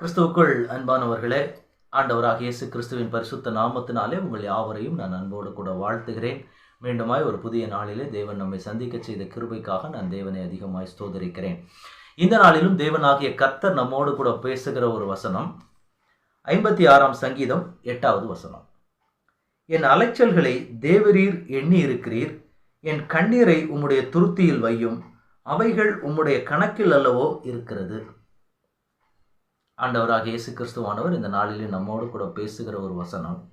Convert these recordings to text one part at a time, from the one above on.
கிறிஸ்துவுக்குள் அன்பானவர்களே ஆண்டவராக இயேசு கிறிஸ்துவின் பரிசுத்த நாமத்தினாலே உங்கள் யாவரையும் நான் அன்போடு கூட வாழ்த்துகிறேன். மீண்டுமாய் ஒரு புதிய நாளிலே தேவன் நம்மை சந்திக்க செய்த கிருபைக்காக நான் தேவனை அதிகமாய் ஸ்தோதரிக்கிறேன். இந்த நாளிலும் தேவனாகிய கத்தர் நம்மோடு கூட பேசுகிற ஒரு வசனம் ஐம்பத்தி ஆறாம் சங்கீதம் எட்டாவது வசனம். என் அலைச்சல்களை தேவரீர் எண்ணி இருக்கிறீர் என் கண்ணீரை உம்முடைய துருத்தியில் வையும் அவைகள் உம்முடைய கணக்கில் அல்லவோ இருக்கிறது. ஆண்டவராக இயேசு கிறிஸ்துவானவர் இந்த நாளிலே நம்மோடு கூட பேசுகிற ஒரு வசனம்.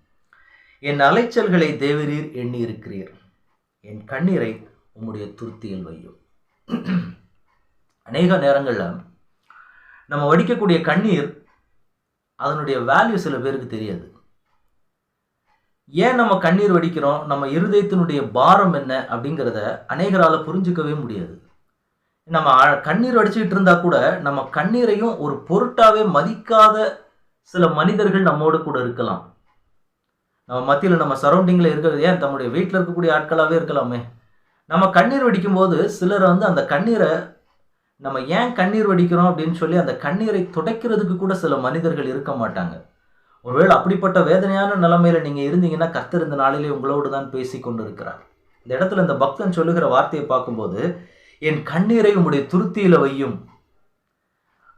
என் அலைச்சல்களை தேவரீர் எண்ணி இருக்கிறீர் என் கண்ணீரை உம்முடைய துருத்தியில் வையும். அநேக நேரங்களில் நம்ம வடிக்கக்கூடிய கண்ணீர் அதனுடைய வேல்யூ சில பேருக்கு தெரியாது. ஏன் நம்ம கண்ணீர் வடிக்கிறோம்? நம்ம இருதயத்தினுடைய பாரம் என்ன அப்படிங்கிறத அநேகரால் புரிஞ்சுக்கவே முடியாது. நம்ம அ- கண்ணீர் அடிச்சுக்கிட்டு இருந்தா கூட நம்ம கண்ணீரையும் ஒரு பொருட்டாவே மதிக்காத சில மனிதர்கள் நம்மோடு கூட இருக்கலாம். நம்ம மத்தியில் நம்ம சரௌண்டிங்கில் இருக்கிறது ஏன் தம்முடைய வீட்டில் இருக்கக்கூடிய ஆட்களாகவே இருக்கலாமே? நம்ம கண்ணீர் வடிக்கும் போது சிலர் வந்து அந்த கண்ணீரை நம்ம ஏன் கண்ணீர் வடிக்கிறோம் அப்படின்னு சொல்லி அந்த கண்ணீரை துடைக்கிறதுக்கு கூட சில மனிதர்கள் இருக்க மாட்டாங்க. ஒருவேளை அப்படிப்பட்ட வேதனையான நிலைமையில நீங்கள் இருந்தீங்கன்னா கர்த்தர் இந்த நாளிலே உங்களோடு தான் பேசி கொண்டு இருக்கிறார் இந்த இடத்துல இந்த பக்தன் சொல்லுகிற வார்த்தையை பார்க்கும்போது என் கண்ணீரை உம்முடைய துருத்தியில வையும்.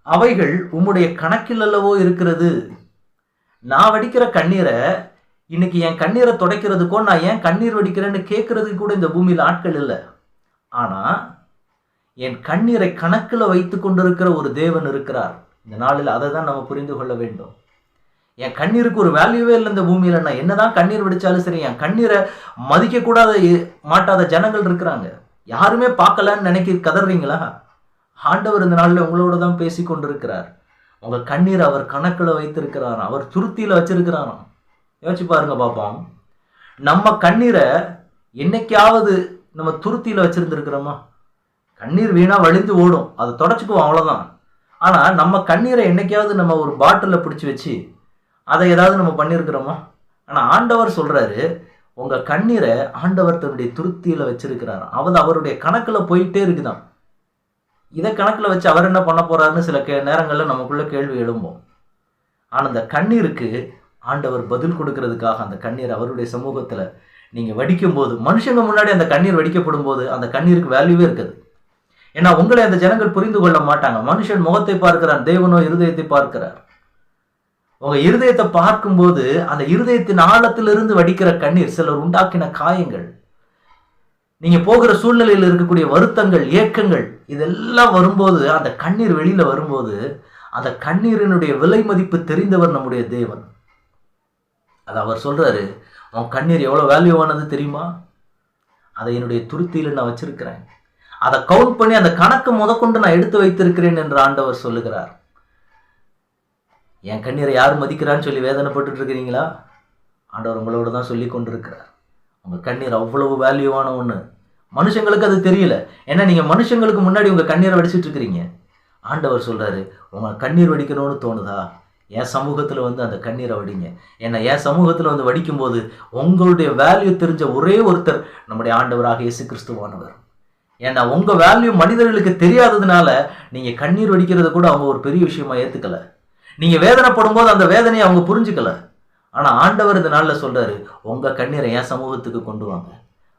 அவைகள் உம்முடைய கணக்கில் அல்லவோ இருக்கிறது. நான் வடிக்கிற கண்ணீரை இன்னைக்கு என் கண்ணீரை துடைக்கிறதுக்கோ நான் ஏன் கண்ணீர் வடிக்கிறேன்னு கேட்கறதுக்கு கூட இந்த பூமியில் ஆட்கள் இல்லை. ஆனா என் கண்ணீரை கணக்கில் வைத்து கொண்டிருக்கிற ஒரு தேவன் இருக்கிறார். இந்த நாளில் அதை தான் நம்ம புரிந்து கொள்ள வேண்டும். என் கண்ணீருக்கு ஒரு வேல்யூவே இல்லை இந்த பூமியில். நான் என்னதான் கண்ணீர் வடித்தாலும் சரி என் கண்ணீரை மதிக்கக்கூடாத மாட்டாத ஜனங்கள் இருக்கிறாங்க. யாருமே பார்க்கலன்னு நினைக்க கதறீங்களா? ஆண்டவர் இந்த நாளில் உங்களோட தான் பேசி கொண்டிருக்கிறார். உங்கள் கண்ணீர் அவர் கணக்கில் வைத்திருக்கிறாராம். அவர் துருத்தியில் வச்சிருக்கிறாராம். யோசிச்சு பாருங்க பார்ப்போம் நம்ம கண்ணீரை என்னைக்காவது நம்ம துருத்தியில் வச்சிருந்துருக்கிறோமா? கண்ணீர் வீணாக வழிந்து ஓடும். அதை தொடச்சிக்குவோம் அவ்வளோதான் ஆனால் நம்ம கண்ணீரை என்னைக்காவது நம்ம ஒரு பாட்டிலில் பிடிச்சி வச்சு அதை ஏதாவது நம்ம பண்ணியிருக்கிறோமா ஆனால் ஆண்டவர் சொல்கிறாரு உங்கள் கண்ணீரை ஆண்டவர் தன்னுடைய துருத்தியில வச்சிருக்கிறார். அவர் அவருடைய கணக்கில் போயிட்டே இருக்குதான். இதை கணக்கில் வச்சு அவர் என்ன பண்ண போறாருன்னு சில கே நேரங்களில் நமக்குள்ள கேள்வி எழும்போம். ஆனால் அந்த கண்ணீருக்கு ஆண்டவர் பதில் கொடுக்கறதுக்காக அந்த கண்ணீர் அவருடைய சமூகத்தில் நீங்கள் வடிக்கும் போது மனுஷங்க முன்னாடி அந்த கண்ணீர் வடிக்கப்படும் போது அந்த கண்ணீருக்கு வேல்யூவே இருக்குது. ஏன்னா உங்களை அந்த ஜனங்கள் புரிந்து கொள்ள மாட்டாங்க. மனுஷன் முகத்தை பார்க்கிறான் தேவனோ இருதயத்தை பார்க்கிறார். உங்க இருதயத்தை பார்க்கும்போது அந்த இருதயத்தின் ஆழத்திலிருந்து வடிக்கிற கண்ணீர் சிலர் உண்டாக்கின காயங்கள் நீங்க போகிற சூழ்நிலையில் இருக்கக்கூடிய வருத்தங்கள் ஏக்கங்கள் இதெல்லாம் வரும்போது அந்த கண்ணீர் வெளியில வரும்போது அந்த கண்ணீரினுடைய விலை மதிப்பு தெரிந்தவர் நம்முடைய தேவன். அது அவர் சொல்றாரு உன் கண்ணீர் எவ்வளவு வேல்யூவானது தெரியுமா? அதை என்னுடைய துருத்தியில் நான் வச்சிருக்கிறேன். அதை கவுண்ட் பண்ணி அந்த கணக்கு முதற்கொண்டு நான் எடுத்து வைத்திருக்கிறேன் என்று ஆண்டவர் சொல்லுகிறார். என் கண்ணீரை யார் மதிக்கிறான்னு சொல்லி வேதனைப்பட்டு இருக்கிறீங்களா ஆண்டவர் உங்களோட தான் சொல்லி கொண்டிருக்கிறார் உங்கள் கண்ணீர் அவ்வளவு வேல்யூவான ஒன்று மனுஷங்களுக்கு அது தெரியல. ஏன்னா நீங்கள் மனுஷங்களுக்கு முன்னாடி உங்கள் கண்ணீரை வடிச்சிட்டு இருக்கிறீங்க ஆண்டவர் சொல்கிறாரு உங்கள் கண்ணீர் வடிக்கணும்னு தோணுதா? என் சமூகத்தில் வந்து அந்த கண்ணீரை வடிங்க. ஏன்னா என் சமூகத்தில் வந்து வடிக்கும்போது உங்களுடைய வேல்யூ தெரிஞ்ச ஒரே ஒருத்தர் நம்முடைய ஆண்டவராக இயேசு கிறிஸ்துவானவர் ஏன்னா உங்கள் வேல்யூ மனிதர்களுக்கு தெரியாததுனால நீங்கள் கண்ணீர் வடிக்கிறத கூட அவங்க ஒரு பெரிய விஷயமா ஏற்றுக்கலை நீங்க வேதனைப்படும் போது அந்த வேதனையை அவங்க புரிஞ்சுக்கல. ஆனா ஆண்டவர் இந்த நாளில் சொல்றாரு உங்க கண்ணீரை என் சமூகத்துக்கு கொண்டு வாங்க.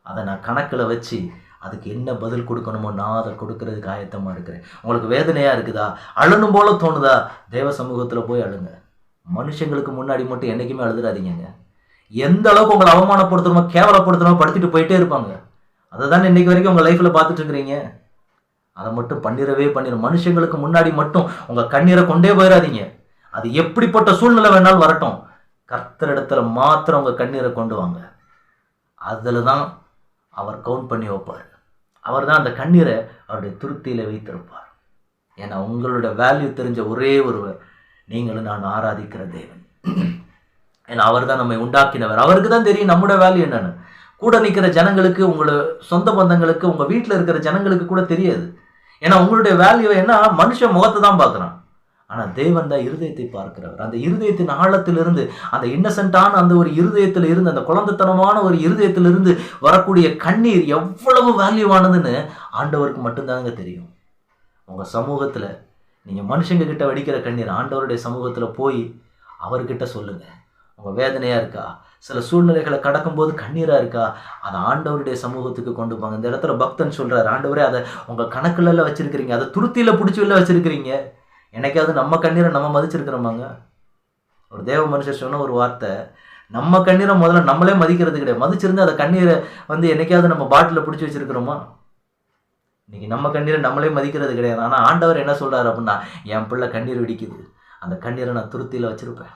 அதை நான் கணக்கில் வச்சு அதுக்கு என்ன பதில் கொடுக்கணுமோ நான் அதை கொடுக்கறதுக்கு ஆயத்தமாக இருக்கிறேன். உங்களுக்கு வேதனையாக இருக்குதா? அழணும் போல தோணுதா? தேவ சமூகத்தில் போய் அழுங்க. மனுஷங்களுக்கு முன்னாடி மட்டும் என்றைக்குமே அழுதுறாதீங்க எந்த அளவுக்கு உங்களை அவமானப்படுத்தணுமோ கேவலப்படுத்தணுமோ படுத்திட்டு போயிட்டே இருப்பாங்க. அதை தானே இன்றைக்கி வரைக்கும் உங்கள் லைஃப்பில் பார்த்துட்டு இருக்கிறீங்க. அதை மட்டும் பண்ணிடவே பண்ணிடு. மனுஷங்களுக்கு முன்னாடி மட்டும் உங்கள் கண்ணீரை கொண்டே போயிடாதீங்க. அது எப்படிப்பட்ட சூழ்நிலை வேணாலும் வரட்டும். கர்த்தரிடத்துல மாத்திரம் உங்க கண்ணீரை கொண்டு வாங்க. அதில் தான் அவர் கவுண்ட் பண்ணி வைப்பார். அவர் தான் அந்த கண்ணீரை அவருடைய திருப்தியில் வைத்திருப்பார். ஏன்னா உங்களோட வேல்யூ தெரிஞ்ச ஒரே ஒருவர் நீங்களும் நான் ஆராதிக்கிற தேவன். ஏன்னா அவர் தான் நம்மை உண்டாக்கினவர். அவருக்கு தான் தெரியும் நம்மளோட வேல்யூ என்னென்னு. கூட நிற்கிற ஜனங்களுக்கு உங்களோட சொந்த பந்தங்களுக்கு உங்கள் வீட்டில் இருக்கிற ஜனங்களுக்கு கூட தெரியாது. ஏன்னா உங்களுடைய வேல்யூ என்ன? மனுஷன் முகத்தை தான் பார்க்குறான். ஆனால் தேவன் தான் இருதயத்தை பார்க்கிறவர். அந்த இருதயத்தின் ஆழத்திலிருந்து அந்த இன்னசென்ட்டான அந்த ஒரு இருதயத்தில் இருந்து அந்த குழந்தைத்தனமான ஒரு இருதயத்திலிருந்து வரக்கூடிய கண்ணீர் எவ்வளவு வேல்யூவானதுன்னு ஆண்டவருக்கு மட்டும்தாங்க தெரியும். உங்கள் சமூகத்தில் நீங்கள் மனுஷங்க கிட்ட வடிக்கிற கண்ணீர் ஆண்டவருடைய சமூகத்தில் போய் அவர்கிட்ட சொல்லுங்க. உங்கள் வேதனையாக இருக்கா? சில சூழ்நிலைகளை கடக்கும்போது கண்ணீராக இருக்கா? அதை ஆண்டவருடைய சமூகத்துக்கு கொண்டு போங்க. இந்த இடத்துல பக்தன் சொல்கிறார் ஆண்டவரே அதை உங்கள் கணக்குலெல்லாம் வச்சுருக்கிறீங்க. அதை துருத்தியில் பிடிச்சி உள்ள வச்சுருக்கிறீங்க. என்னைக்காவது நம்ம கண்ணீரை நம்ம மதிச்சிருக்கிறோமாங்க? ஒரு தேவ மனுஷர் சொன்ன ஒரு வார்த்தை நம்ம கண்ணீரை முதல்ல நம்மளே மதிக்கிறது கிடையாது. மதிச்சிருந்து அதை கண்ணீரை வந்து என்னைக்காவது நம்ம பாட்டிலில் பிடிச்சி வச்சிருக்கிறோமா? இன்னைக்கு நம்ம கண்ணீரை நம்மளே மதிக்கிறது கிடையாது. ஆனால் ஆண்டவர் என்ன சொல்கிறார் அப்படின்னா என் பிள்ளை கண்ணீர் வெடிக்குது. அந்த கண்ணீரை நான் துருத்தியில் வச்சுருப்பேன்.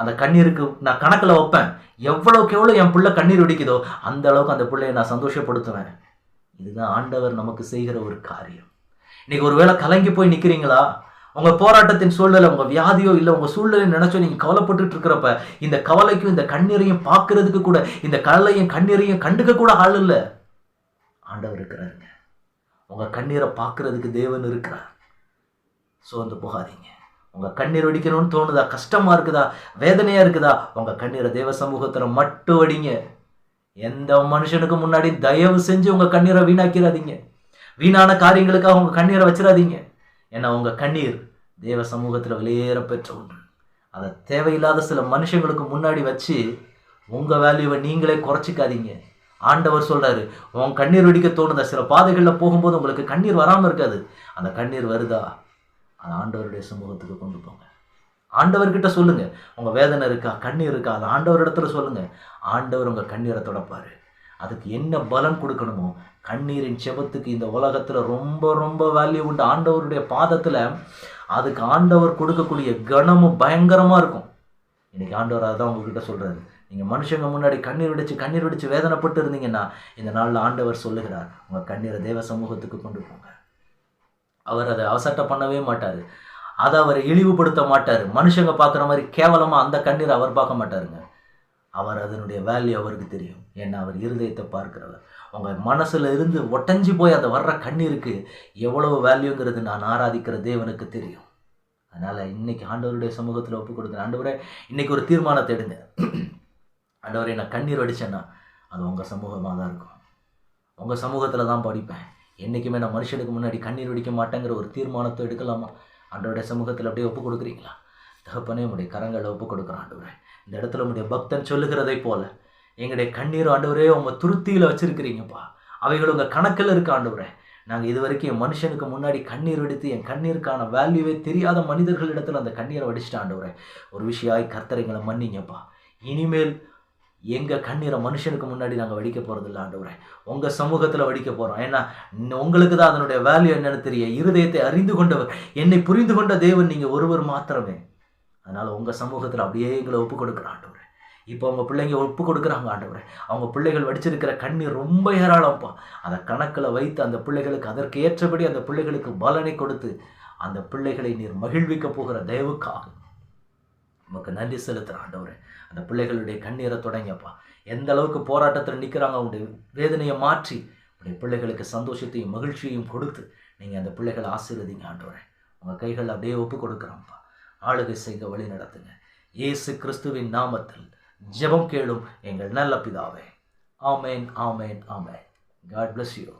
அந்த கண்ணீருக்கு நான் கணக்கில் வைப்பேன். எவ்வளோக்கு எவ்வளோ என் பிள்ளை கண்ணீர் வெடிக்குதோ அந்த அளவுக்கு அந்த பிள்ளையை நான் சந்தோஷப்படுத்துவேன். இதுதான் ஆண்டவர் நமக்கு செய்கிற ஒரு காரியம். இன்னைக்கு ஒருவேளை கலங்கி போய் நிற்கிறீங்களா உங்கள் போராட்டத்தின் சூழ்நிலை உங்க வியாதியோ இல்லை உங்க சூழ்நிலை நினைச்சோ நீங்க கவலைப்பட்டுட்டு இருக்கிறப்ப இந்த கவலைக்கும் இந்த கண்ணீரையும் பார்க்கறதுக்கு கூட இந்த கவலையும் கண்ணீரையும் கண்டுக்க கூட ஆள் இல்லை. ஆண்டவர் இருக்கிறாருங்க. உங்க கண்ணீரை பார்க்கறதுக்கு தேவன் இருக்கிறார். சோர்ந்து போகாதீங்க. உங்க கண்ணீர் வடிக்கணும்னு தோணுதா? கஷ்டமா இருக்குதா? வேதனையா இருக்குதா? உங்க கண்ணீரை தேவ சமூகத்துல மட்டும் வடிங்க. எந்த மனுஷனுக்கு முன்னாடி தயவு செஞ்சு உங்க கண்ணீரை வீணாக்கிறாதீங்க. வீணான காரியங்களுக்காக உங்க கண்ணீரை வச்சிடாதீங்க ஏன்னா உங்க கண்ணீர் தேவ சமூகத்தில் வெளியேற பெற்ற ஒன்று. அதை தேவையில்லாத சில மனுஷங்களுக்கு முன்னாடி வச்சு உங்கள் வேல்யூவை நீங்களே குறைச்சிக்காதீங்க. ஆண்டவர் சொல்கிறாரு உன் கண்ணீர் வெடிக்க தோணுதா? சில பாதைகளில் போகும்போது உங்களுக்கு கண்ணீர் வராமல் இருக்காது. அந்த கண்ணீர் வருதா? அது ஆண்டவருடைய சமூகத்துக்கு கொண்டு போங்க. ஆண்டவர்கிட்ட சொல்லுங்கள் உங்கள் வேதனை இருக்கா? கண்ணீர் இருக்கா? அது ஆண்டவர் இடத்துல சொல்லுங்கள் ஆண்டவர் உங்கள் கண்ணீரை தொடப்பாரு. அதுக்கு என்ன பலன் கொடுக்கணுமோ கண்ணீரின் செபத்துக்கு இந்த உலகத்தில் ரொம்ப ரொம்ப வேல்யூ உண்டு. ஆண்டவருடைய பாதத்தில் அதுக்கு ஆண்டவர் கொடுக்கக்கூடிய கனமும் பயங்கரமாக இருக்கும். இன்னைக்கு ஆண்டவர் அதான் உங்ககிட்ட சொல்கிறாரு நீங்கள் மனுஷங்க முன்னாடி கண்ணீர் வெடிச்சு கண்ணீர் வெடிச்சு வேதனைப்பட்டு இருந்தீங்கன்னா இந்த நாளில் ஆண்டவர் சொல்லுகிறார் உங்கள் கண்ணீரை தேவ சமூகத்துக்கு கொண்டு போங்க. அவர் அதை அவசட்ட பண்ணவே மாட்டார். அதை அவர் இழிவுபடுத்த மாட்டார். மனுஷங்க பார்க்குற மாதிரி கேவலமாக அந்த கண்ணீரை அவர் பார்க்க மாட்டாருங்க. அவர் அதனுடைய வேல்யூ அவருக்கு தெரியும். ஏன்னா அவர் இருதயத்தை பார்க்கிறவர். உங்கள் மனசில் இருந்து ஒட்டஞ்சி போய் அந்த வர்ற கண்ணீருக்கு எவ்வளவு வேல்யூங்கிறது நான் ஆராதிக்கிற தேவனுக்கு தெரியும். அதனால் இன்னைக்கு ஆண்டவருடைய சமூகத்தில் ஒப்பு கொடுக்குறேன். ஆண்டவரே இன்னைக்கு ஒரு தீர்மானத்தை எடுங்க. ஆண்டவரை நான் கண்ணீர் வடித்தேன்னா அது உங்கள் சமூகமாக தான் இருக்கும். உங்கள் சமூகத்தில் தான் படிப்பேன். என்றைக்குமே நான் மனுஷனுக்கு முன்னாடி கண்ணீர் வடிக்க மாட்டேங்கிற ஒரு தீர்மானத்தை எடுக்கலாமா? ஆண்டவருடைய சமூகத்தில் அப்படியே ஒப்பு கொடுக்குறீங்களா? தகப்பனே உடைய கரங்களை ஒப்பு கொடுக்குறான் ஆண்டவரை. இந்த இடத்துல உடைய பக்தன் சொல்லுகிறதை போல எங்களுடைய கண்ணீர் ஆண்டவரே உங்க துருத்தியில் வச்சிருக்கிறீங்கப்பா. அவைகள் உங்கள் கணக்கில் இருக்க ஆண்டவரே. நாங்கள் இது வரைக்கும் என் மனுஷனுக்கு முன்னாடி கண்ணீர் வெடித்து என் கண்ணீருக்கான வேல்யூவே தெரியாத மனிதர்களிடத்தில் அந்த கண்ணீரை வடிச்சிட்டு ஒரு விஷயாய் கர்த்தரைங்களை மன்னிங்கப்பா. இனிமேல் எங்கள் கண்ணீரை மனுஷனுக்கு முன்னாடி நாங்கள் வடிக்க போகிறதில்ல ஆண்டவரே. உங்கள் சமூகத்தில் வடிக்க போகிறோம் ஏன்னா இன்னும் உங்களுக்கு தான் அதனுடைய வேல்யூ என்னென்னு தெரிய இருதயத்தை அறிந்து கொண்டவர் என்னை புரிந்து கொண்ட தேவன் நீங்கள் ஒருவர் மாத்திரமே. அதனால் உங்கள் சமூகத்தில் அப்படியே எங்களை ஒப்பு கொடுக்குற ஆண்டவரே. இப்போ அவங்க பிள்ளைங்க ஒப்பு கொடுக்குறாங்க ஆண்டவரே. அவங்க பிள்ளைகள் வடிச்சிருக்கிற கண்ணீர் ரொம்ப ஏராளம்ப்பா. அதை கணக்கில் வைத்து அந்த பிள்ளைகளுக்கு அதற்கு ஏற்றபடி அந்த பிள்ளைகளுக்கு பலனை கொடுத்து அந்த பிள்ளைகளை நீர் மகிழ்விக்க போகிற தயவுக்காக உமக்கு நன்றி செலுத்துகிற ஆண்டவரே. அந்த பிள்ளைகளுடைய கண்ணீரை தொடங்கப்பா எந்த அளவுக்கு போராட்டத்தில் நிற்கிறாங்க அவங்களுடைய வேதனையை மாற்றி உடைய பிள்ளைகளுக்கு சந்தோஷத்தையும் மகிழ்ச்சியையும் கொடுத்து நீங்கள் அந்த பிள்ளைகளை ஆசீர்வதிங்க ஆண்டவரே. உங்கள் கைகள் அப்படியே ஒப்பு கொடுக்குறான்ப்பா ஆளுகை செய்ய வழி நடத்துங்க. இயேசு கிறிஸ்துவின் நாமத்தில் ஜெபம் கேளும் எங்கள் நல்ல பிதாவே. ஆமேன் ஆமேன் ஆமேன். God bless you